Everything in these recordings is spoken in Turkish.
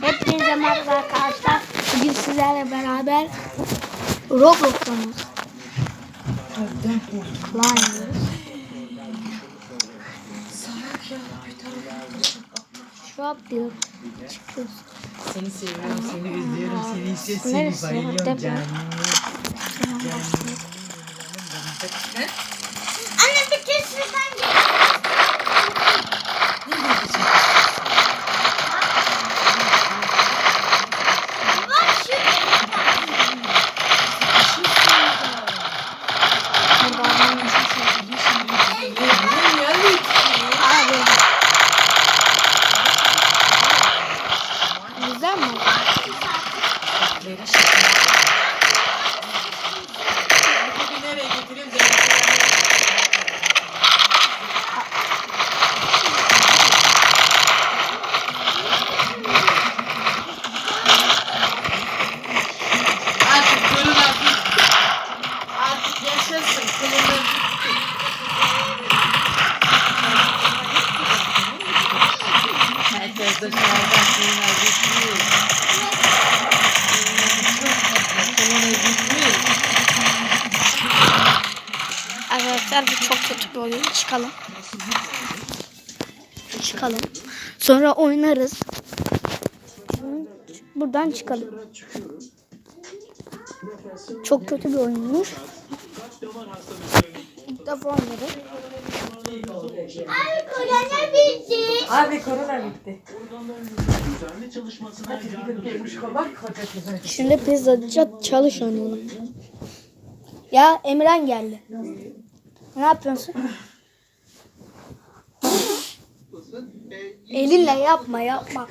Hepinize merhaba arkadaşlar. Bugün sizlerle beraber Roblox'tanız. Şu an diyor. Çıkıyoruz. Seni seviyorum, seni üzüyorum, seni Neresi? seni bayılıyorum canım. Anne bir kez ben Kılına gitmiş. Arkadaşlar bu çok kötü bir oyun. Çıkalım. Çıkalım. Sonra oynarız. Buradan çıkalım. Çok kötü bir oyunmuş. İlk defa oynadım. Abi korona bitti. Hadi gidip gelmiş bak koca Şimdi pizzacı çalış oynayalım. Ya Emren geldi. Ne yapıyorsun? Elinle yapma yapma.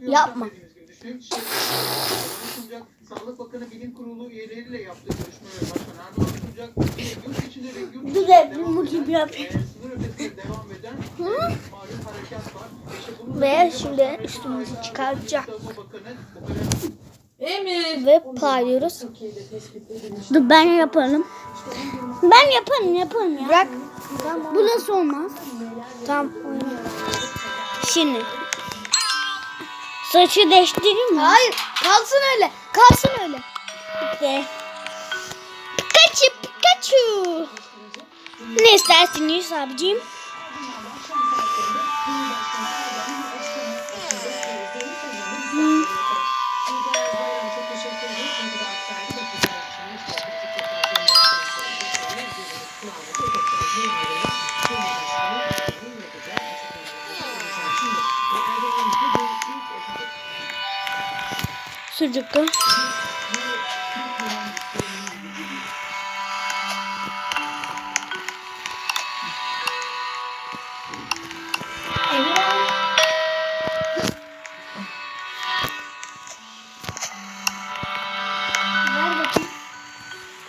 Yapma. Sağlık Bakanı Bilim Kurulu üyeleriyle yaptığı görüşme ve Başkan Erdoğan Tuncak, yurt içinde ve yurt Bir dışında de devam bu gibi eden, e, sınır ötesinde devam eden e, malum harekat var. İşte bunun Ve şimdi üstümüzü. Savunma Bakanı operasyon Emir. Ve paylıyoruz. Dur ben yaparım. Ben yaparım yaparım ya. Bırak. Bu nasıl olmaz? Tamam. Şimdi. Saçı değiştireyim mi? Hayır. Kalsın öyle. Kalsın öyle. Bitti. Pikachu Pikachu. Ne istersin Yusuf abicim? Sucuklu.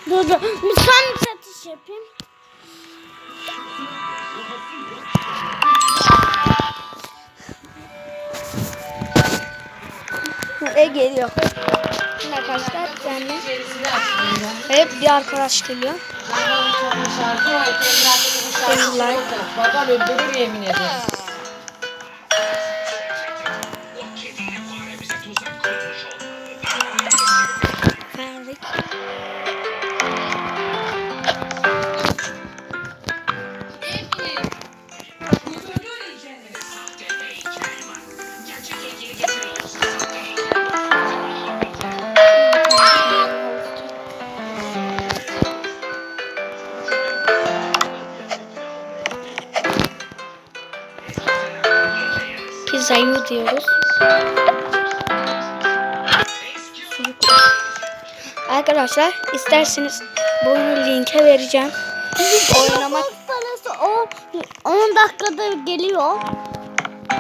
Dur dur. Bir E geliyor. Şimdi arkadaşlar yani hep bir arkadaş geliyor. Babanın Pizzayı diyoruz. Arkadaşlar isterseniz bu oyunu linke vereceğim. Oynamak parası o 10 dakikada geliyor.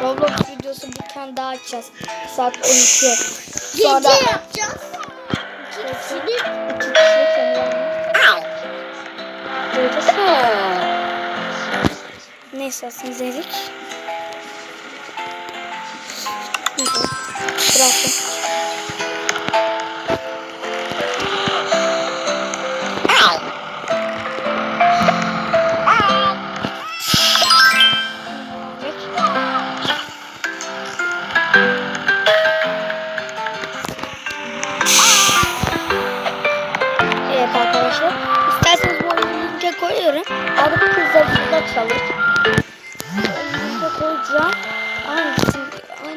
Roblox videosu bir tane daha açacağız. Saat 12. Sonra... Gece yapacağız. İki kişilik. Bırakın. Bırakın. Evet arkadaşlar. İsterseniz bu oyunu linke koyuyorum. Alıp kızlarınızla çalın. Linke koyacağım.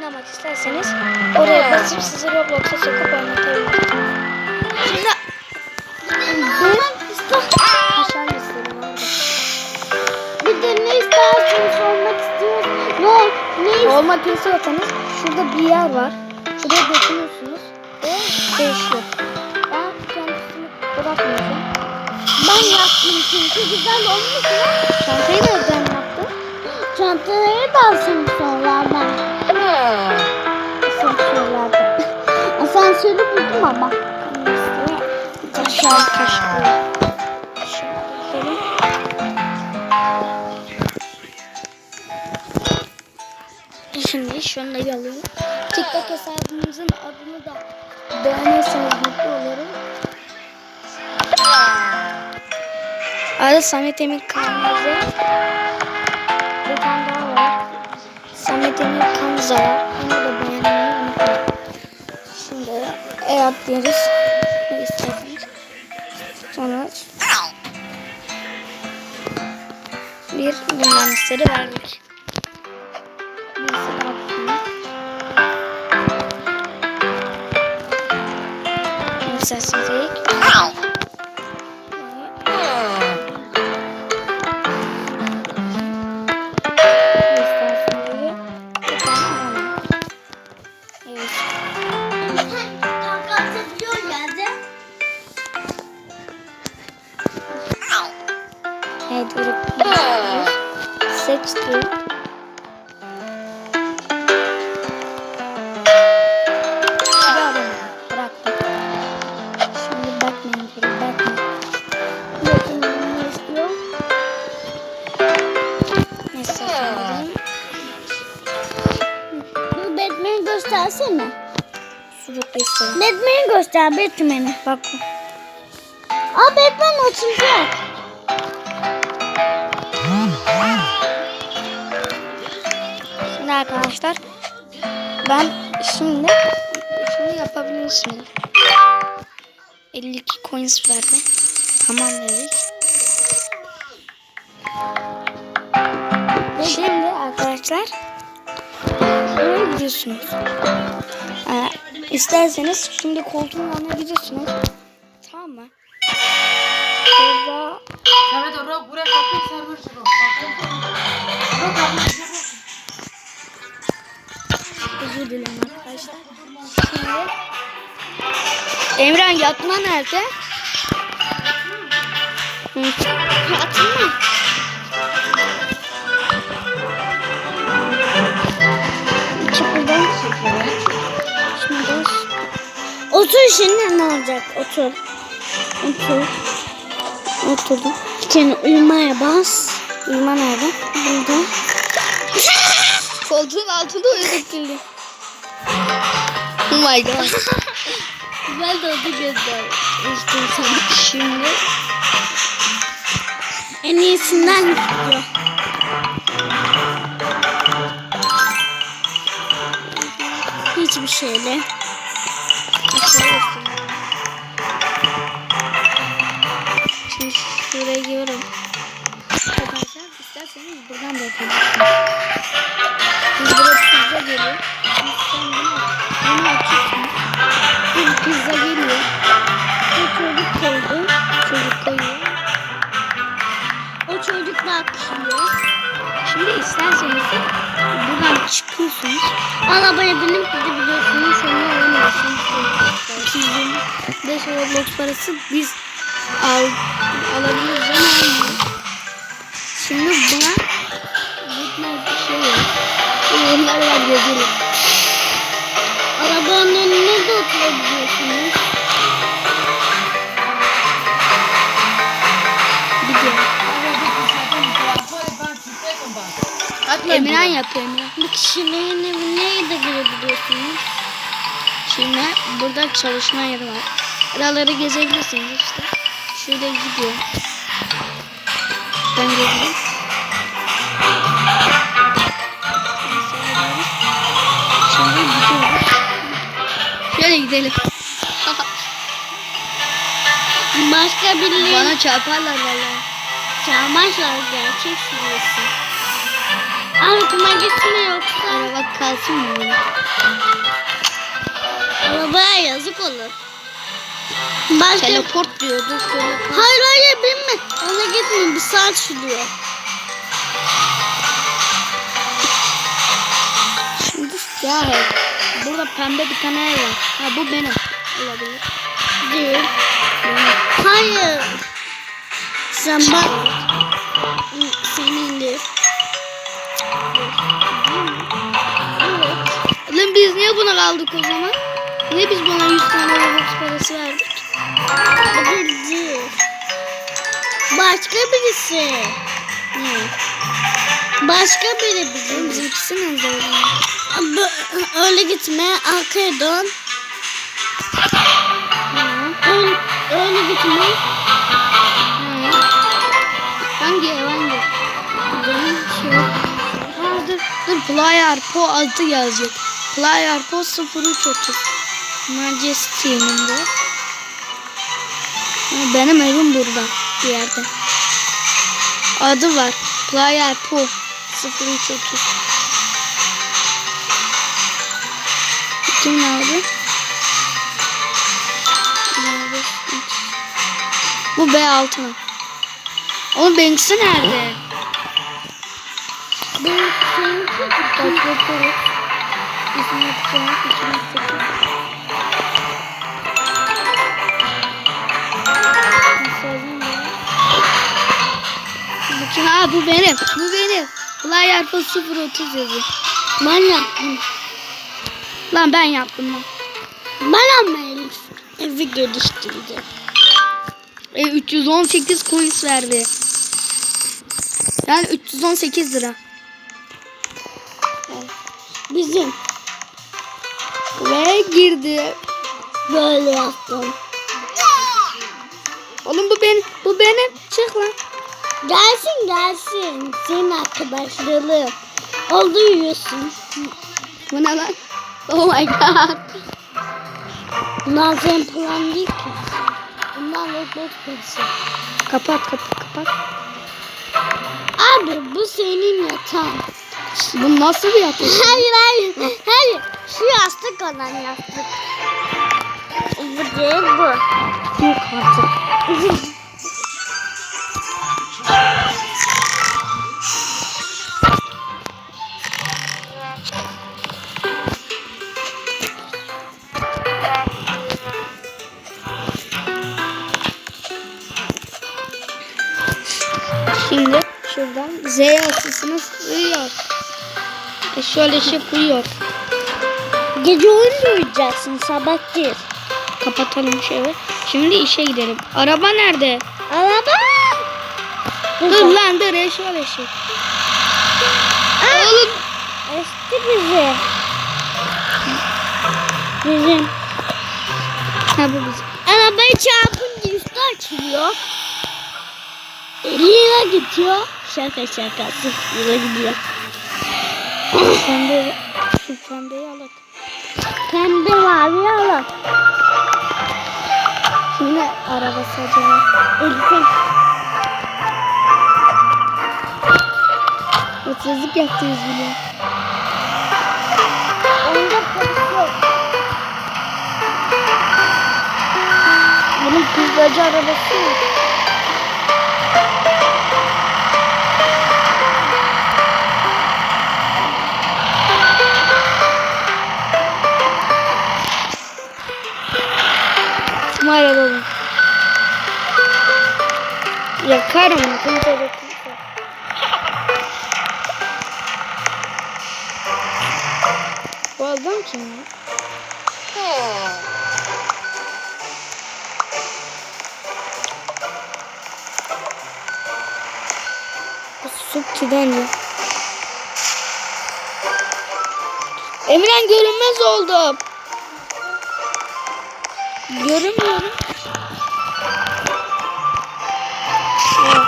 Oynamak isterseniz oraya basıp sizi Roblox'a sokup oynatabilirim. Şimdi. Bir de ne isterseniz sormak istiyoruz. Ne ol? Ne Olmak istiyorsanız şurada bir yer var. Şuraya dokunuyorsunuz. O değişiyor. Ben kendisini bırakmayacağım. Ben yaptım çünkü güzel olmuş ya. Çantayı da ben yaptım. Çantaları da alsın sonradan. Asansörü buldum ama. Aşağı. Şöyle. Şimdi şunu da alıyorum. TikTok hesabımızın adını da beğenirseniz mutlu olurum. Adı Samet Emin kanalımızda diyoruz. Ne isterseniz. Sonra bir bundan isteri verdik. Bu Batman'i göstersene. Sucuklu istiyorum. Batman'i göster Batman'i. Bak. Aa Batman açılacak. Arkadaşlar ben şimdi şunu yapabilirsiniz. 52 coins verdi. Tamam dedik. Şimdi arkadaşlar buraya gidiyorsunuz. Ee, isterseniz şimdi koltuğun yanına gidiyorsunuz. Tamam mı? Burada Samet oraya buraya kapıyı sarmış. Buraya kapıyı Dilerim arkadaşlar. Şimdi Emran yatma nerede? Yatma. Çık buradan. Şimdi Otur şimdi ne olacak? Otur. Otur. oturdum. Şimdi uyumaya bas. Uyuma nerede? Burada. Koltuğun altında uyudum Oh my god. Ben de onu göster. Şimdi En iyisinden gidiyor. Hiçbir şeyle. Şimdi şuraya gidiyorum. Arkadaşlar isterseniz buradan da yapabilirsiniz. Açıyorsun. Bir pizza geliyor. Bir çocuk koydu. Çocuk koyuyor. O çocuklar pişiyor. Şimdi isterseniz buradan çıkıyorsunuz. Arabaya binip gidebiliyorsunuz. Sonra alamıyorsunuz. Sizin 5 Roblox parası biz al, alabiliriz ama almıyor. Şimdi buna gitmez bir şey yok. Bunlar var yazılı. Arabanın önüne de oturabiliyorsunuz. Emirhan yapıyor Emirhan. Bir kişiliğin evine de girebiliyorsunuz. Şimdi burada çalışma yeri var. Oraları gezebilirsiniz işte. Şöyle gidiyor. Ben gezeyim. Gidelim. Başka birileri Bana çarparlar vallahi. Çamaşır gerçek sürüyorsun. Arkama gitme yoksa. Araba kalsın mı? Arabaya yazık olur. Başka... Teleport diyordu. Teleport. Hayır hayır binme. Ona gitme bir saat sürüyor. Şimdi ya pembe bir tane var. Ha bu benim. Olabilir. Değil. Hayır. Sen bak. Seni indir. Lan biz niye buna kaldık o zaman? Niye biz buna 100 tane Robux parası verdik? Değil. Başka birisi. Ne? Başka biri bizim. bizimkisi ne zaten? Bö- Öyle gitme. Arkaya dön. Öyle, öyle gitme. Hangi ev hangi? Şey. Ha dur dur Player Po adı yazacak. Player Po 0330. Majesty'nin. Ha, Benim evim burada bir yerde. Adı var. Player Po 0330. Kimin abi? Bu B6 mı? Oğlum benimkisi nerede? Ben seninki Bak yaparız. İsmi yapacağım. Sıkıyorum. Bakın ha bu benim. Bu benim. Flyer po 030 yazıyor. Yaptım. Lan ben yaptım lan. Ben ama Elif evi geliştirdi. E, 318 coins verdi. Yani 318 lira. Bizim Ve girdi. böyle yaptım. Oğlum bu benim. Bu benim. Çık lan. Gelsin gelsin. Senin arkadaşlığın. Oldu yiyorsun. Bu ne lan? Oh my god. Bunlar senin plan değil ki. Bunlar Roblox parası. Kapat kapat kapat. Abi bu senin yatağın. Bu nasıl bir yapı? hayır hayır. Hayır. Şu yastık olan yastık. Bu değil bu. Yok artık. Şimdi şuradan Z asısını sığıyor. E şöyle şey uyuyor. Gece oyun oynayacaksın sabah değil. Kapatalım şeyi. Şimdi işe gidelim. Araba nerede? Araba. Dur lan dur e şöyle şey. Oğlum Esti bizi. Bizim. ha bu bizim. Arabayı çarpınca üstü açılıyor. 50 lira gidiyor. Şaka şaka 0 lira gidiyor. Pembe şu pembeyi alak. Pembe mavi alın. Şimdi arabası acaba. Elif'in. Hırsızlık yaptınız bile. Onda polis yok. Bunun pizzacı arabası yok. Bu? Yakarım. Kimse dokunsa. Bu adam kim ya? Subki'den ya. Emirhan görünmez oldum. Görünmüyorum. Ya.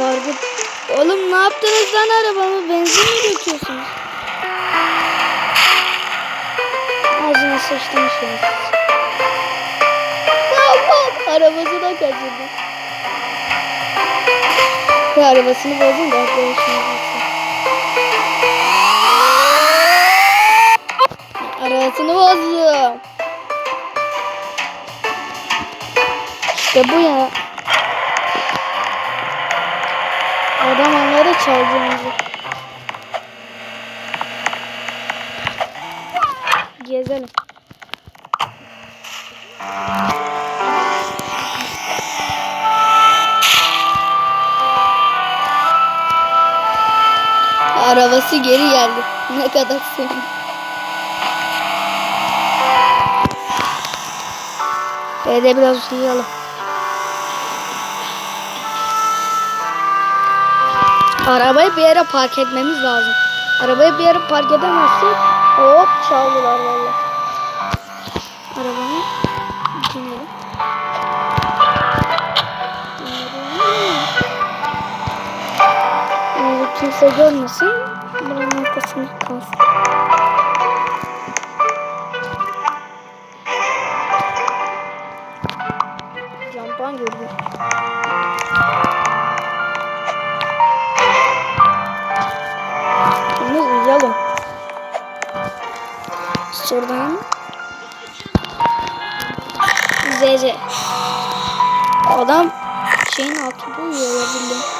Bargut. Oğlum ne yaptınız lan arabamı? Benzin mi döküyorsunuz? Ağzına sıçtım şimdi. arabasına kaçırdı. Ve arabasını bozun da arkadaşlar. Arabasını bozdu. İşte bu ya. Adam onları çalacağımızı. Gezelim. Arabası geri geldi. Ne kadar sevindim. Evde biraz uyuyalım. Arabayı bir yere park etmemiz lazım. Arabayı bir yere park edemezsek hop çaldılar valla. Arabanı. Ee, kimse görmesin. Buranın arkasında kalsın. Camdan gördüm. Şimdi uyuyalım. Sorudan ZZ Adam şeyin altında uyuyor ya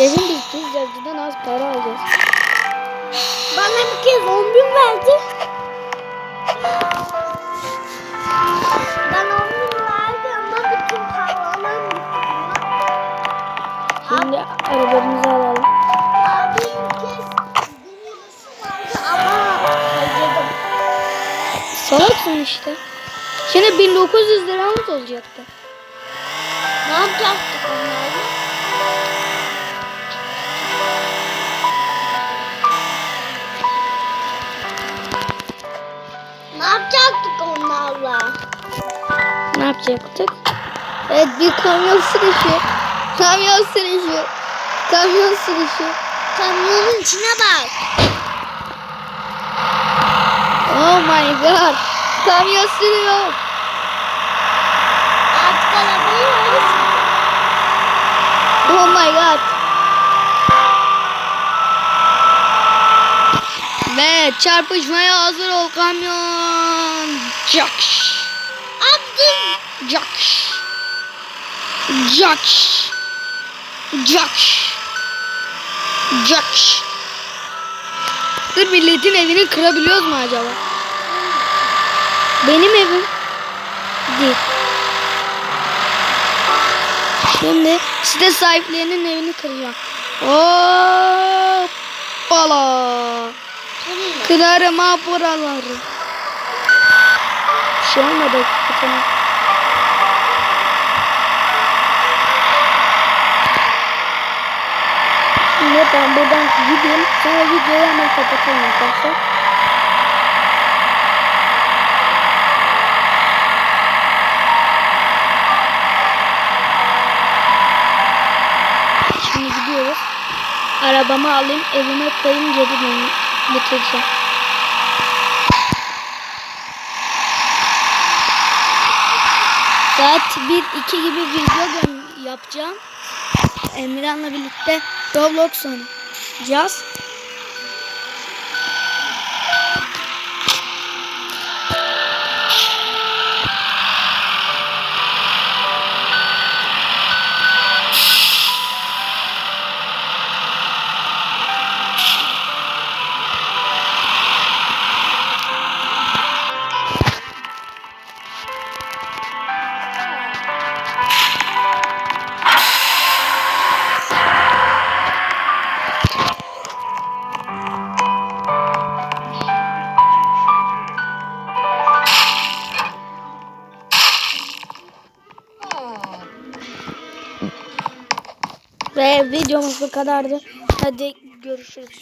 bildiğin. Dedim biz pizzacıdan az para alacağız. Bana bir kez 10 bin verdi. Ben 10 bin verdim ama bütün paralarım Şimdi arabamızı alalım. Abi bir kez bir yılısı vardı ama harcadım. Salaksın işte. Şimdi 1900 liramız olacaktı. Ne yapacaktık Ne yapacaktık onlarla? Ne yapacaktık? Evet bir kamyon sürüşü. Kamyon sürüşü. Kamyon sürüşü. Kamyonun içine bak. Oh my god. Kamyon sürüyor. Artık arabayı öyle Oh my god. Ve çarpışmaya hazır ol kamyon. Jakş. Attın. Jakş. Jakş. Jakş. Jakş. Dur milletin evini kırabiliyoruz mu acaba? Benim evim değil. Şimdi site sahiplerinin evini kıracağım. Hoppala. Kırarım ha buraları. Bir şey olmadı. Tamam. Şimdi ben buradan gideyim. Sonra videoyu hemen kapatalım arkadaşlar. Şimdi gidiyoruz. Arabamı alayım, evime koyayım, geri döneyim. Bitireceğim. Saat 1-2 gibi video yapacağım. Emirhan'la birlikte Roblox oynayacağız. Bu kadardı. Hadi görüşürüz.